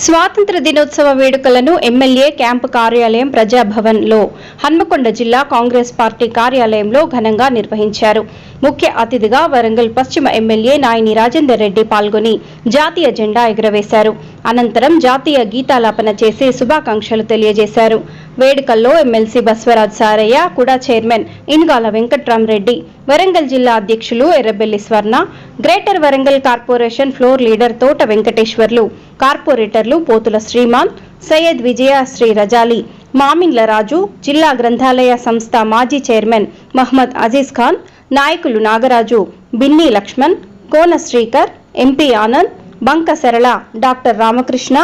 స్వాతంత్ర దినోత్సవ వేడుకలను ఎమ్మెల్యే క్యాంపు కార్యాలయం ప్రజాభవన్లో హన్మకొండ జిల్లా కాంగ్రెస్ పార్టీ కార్యాలయంలో ఘనంగా నిర్వహించారు. ముఖ్య అతిథిగా వరంగల్ పశ్చిమ ఎమ్మెల్యే నాయని రాజేందర్ రెడ్డి పాల్గొని జాతీయ జెండా ఎగురవేశారు. అనంతరం జాతీయ గీతాలాపన చేసి శుభాకాంక్షలు తెలియజేశారు. వేడుకల్లో ఎమ్మెల్సీ బస్వరాజ్ సారయ్య కూడా చైర్మన్ ఇన్గాల వెంకట్రామరెడ్డి వరంగల్ జిల్లా అధ్యక్షులు Errabelli Swarna greater Warangal corporation floor leader Thota Venkateswarlu కార్పొరేటర్లు పోతుల శ్రీమాన్ సయ్యద్ విజయ శ్రీ రజాలి మామిన్ల రాజు జిల్లా గ్రంథాలయ సంస్థ మాజీ చైర్మన్ మహ్మద్ అజీజ్ ఖాన్ నాయకులు నాగరాజు బిన్నీ లక్ష్మణ్ కోన శ్రీకర్ ఎంపీ ఆనంద్ బంక సరళ డాక్టర్ రామకృష్ణ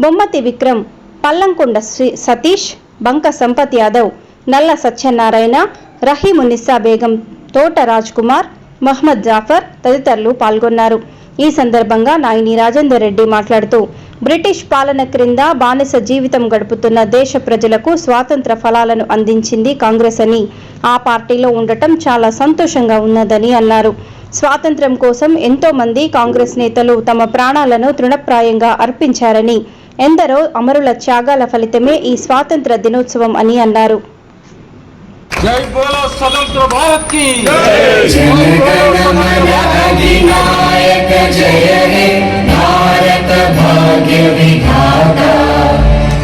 బొమ్మతి విక్రమ్ పల్లంకొండ శ్రీ సతీష్ బంక సంపత్ యాదవ్ నల్ల సత్యనారాయణ రహీమునిస్సా బేగం తోట రాజ్ కుమార్ మహ్మద్ జాఫర్ తదితరులు పాల్గొన్నారు. ఈ సందర్భంగా నాయని రాజేందర్ రెడ్డి మాట్లాడుతూ బ్రిటిష్ పాలన క్రింద బానిస జీవితం గడుపుతున్న దేశ ప్రజలకు స్వాతంత్ర ఫలాలను అందించింది కాంగ్రెస్ అని ఆ పార్టీలో ఉండటం చాలా సంతోషంగా ఉన్నదని అన్నారు. స్వాతంత్ర్యం కోసం ఎంతో మంది కాంగ్రెస్ నేతలు తమ ప్రాణాలను తృణప్రాయంగా అర్పించారని ఎందరో అమరుల త్యాగాల ఫలితమే ఈ స్వాతంత్ర దినోత్సవం అని అన్నారు.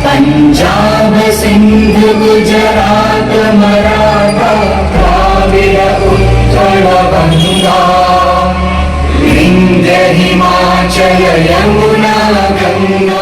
పంజాబ్ సింధ్ గుజరాత్ మరాఠా హిమాచల యమునా గంగా